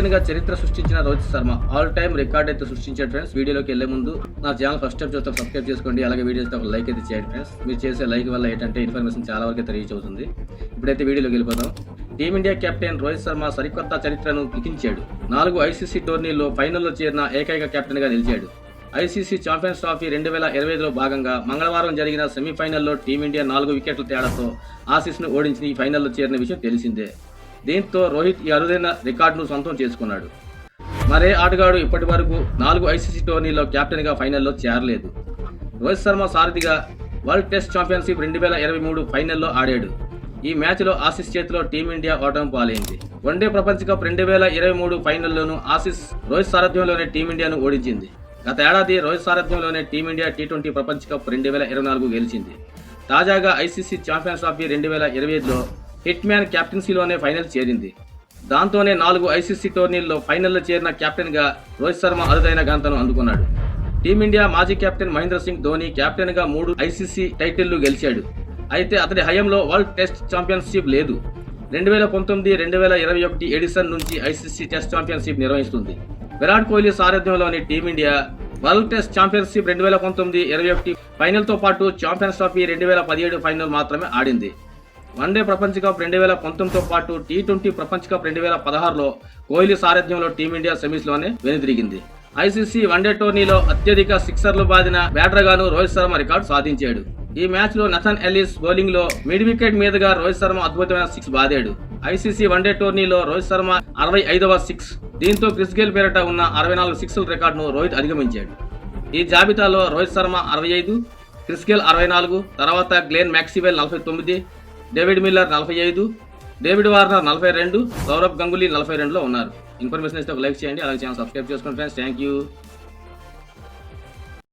కెప్టెన్గా చరిత్ర సృష్టించిన Rohit Sharma. All time record అయితే సృష్టించాడు ఫ్రెండ్స్ వీడియోలోకి వెళ్ళే ముందు నా ఛానల్ ఫస్ట్ టైం చూస్తే సబ్స్క్రైబ్ చేసుకోండి. అలాగే వీడియోస్ ఒక లైక్ అయితే చేయండి ఫ్రెండ్స్ మీరు చేసే లైక్ వల్ల ఏంటంటే ఇన్ఫర్మేషన్ చాలా వరకు అయితే రీచ్ అవుతుంది ఇప్పుడైతే వీడియోలోకి వెళ్ళిపోదాం. టీమిండియా కెప్టెన్ రోహిత్ శర్మ సరికొత్త చరిత్రను లిఖించాడు నాలుగు ఐసీసీ టోర్నీల్లో ఫైనల్లో చేరిన ఏకైక కెప్టెన్గా నిలిచాడు. ఐసీసీ ఛాంపియన్స్ ట్రాఫీ రెండు వేల ఇరవై ఐదులో భాగంగా మంగళవారం జరిగిన సెమీఫైనల్లో టీమిండియా నాలుగు వికెట్ల తేడాతో ఆసీస్ను ఓడించి ఈ ఫైనల్లో చేరిన విషయం తెలిసిందే. దీంతో రోహిత్ ఈ అరుదైన రికార్డును సొంతం చేసుకున్నాడు. మరే ఆటగాడు ఇప్పటి వరకు నాలుగు ఐసీసీ టోర్నీలో కెప్టెన్గా ఫైనల్లో చేరలేదు. రోహిత్ శర్మ సారథిగా వరల్డ్ టెస్ట్ ఛాంపియన్షిప్ రెండు వేల ఇరవై మూడు ఫైనల్లో ఆడాడు. ఈ మ్యాచ్లో ఆసీస్ చేతిలో టీమిండియా ఓటమి పాలైంది. వన్డే ప్రపంచ కప్ రెండు వేల ఇరవై మూడు ఫైనల్లోనూ ఆసీస్ రోహిత్ సారథ్యంలోనే టీమిండియాను ఓడించింది. గత ఏడాది రోహిత్ సారథ్యంలోనే టీమిండియా టీ ట్వంటీ ప్రపంచ కప్ రెండు వేల ఇరవై నాలుగు గెలిచింది. తాజాగా ఐసీసీ ఛాంపియన్స్ ట్రాఫీ రెండు వేల ఇరవై ఐదులో హిట్ మ్యాన్ కెప్టెన్సీలోనే ఫైనల్ చేరింది. దాంతోనే నాలుగు ఐసీసీ టోర్నీల్లో ఫైనల్లో చేరిన కెప్టెన్గా రోహిత్ శర్మ అరుదైన ఘనతను అందుకున్నాడు. టీమిండియా మాజీ కెప్టెన్ మహేంద్ర సింగ్ ధోని కెప్టెన్గా మూడు ఐసీసీ టైటిళ్ళు గెలిచాడు. అయితే అతడి హయంలో వరల్డ్ టెస్ట్ ఛాంపియన్షిప్ లేదు. రెండు వేల పంతొమ్మిది రెండు వేల ఇరవై ఒకటి ఎడిసన్ నుంచి ఐసీసీ టెస్ట్ ఛాంపియన్షిప్ నిర్వహిస్తుంది. Virat Kohli సారథ్యంలోని Team India world test championship రెండు వేల పంతొమ్మిది ఇరవై ఒకటి ఫైనల్తో పాటు ఛాంపియన్స్ ట్రోఫీ రెండు వేల పదిహేడు ఫైనల్ మాత్రమే ఆడింది. వన్డే ప్రపంచ కప్ రెండు వేల పంతొమ్మిదితో పాటు టీ ట్వంటీ ప్రపంచ కప్ రెండు వేల పదహారులో కోహ్లీ సారథ్యంలో టీమిండియా సెమీస్లోనే వెనుదిరిగింది. ఐసీసీ వన్డే టోర్నీలో అత్యధిక సిక్సర్లు బాదిన బ్యాటర్గాను రోహిత్ శర్మ రికార్డు సాధించాడు. ఈ మ్యాచ్లో నథన్ ఎల్లిస్ బౌలింగ్లో మిడ్ వికెట్ మీదుగా రోహిత్ శర్మ అద్భుతమైన సిక్స్ బాదాడు. ఐసీసీ వన్డే టోర్నీలో రోహిత్ శర్మ అరవై ఐదవ సిక్స్. దీంతో క్రిస్ గేల్ పేరిట ఉన్న అరవై నాలుగు సిక్స్ల రికార్డును రోహిత్ అధిగమించాడు. ఈ జాబితాలో రోహిత్ శర్మ అరవై ఐదు క్రిస్ గేల్ అరవై నాలుగు తర్వాత గ్లేన్ మ్యాక్సివెల్ నలభై తొమ్మిది డేవిడ్ మిల్లర్ నలభై ఐదు డేవిడ్ వార్నర్ నలభై రెండు సౌరభ్ గంగులీ నలభై రెండులో ఉన్నారు. ఇన్ఫర్మేషన్ ఇస్తే ఒక లైక్ చేయండి అలాగే ఛానల్ సబ్స్క్రైబ్ చేసుకోండి ఫ్రెండ్స్. Thank you.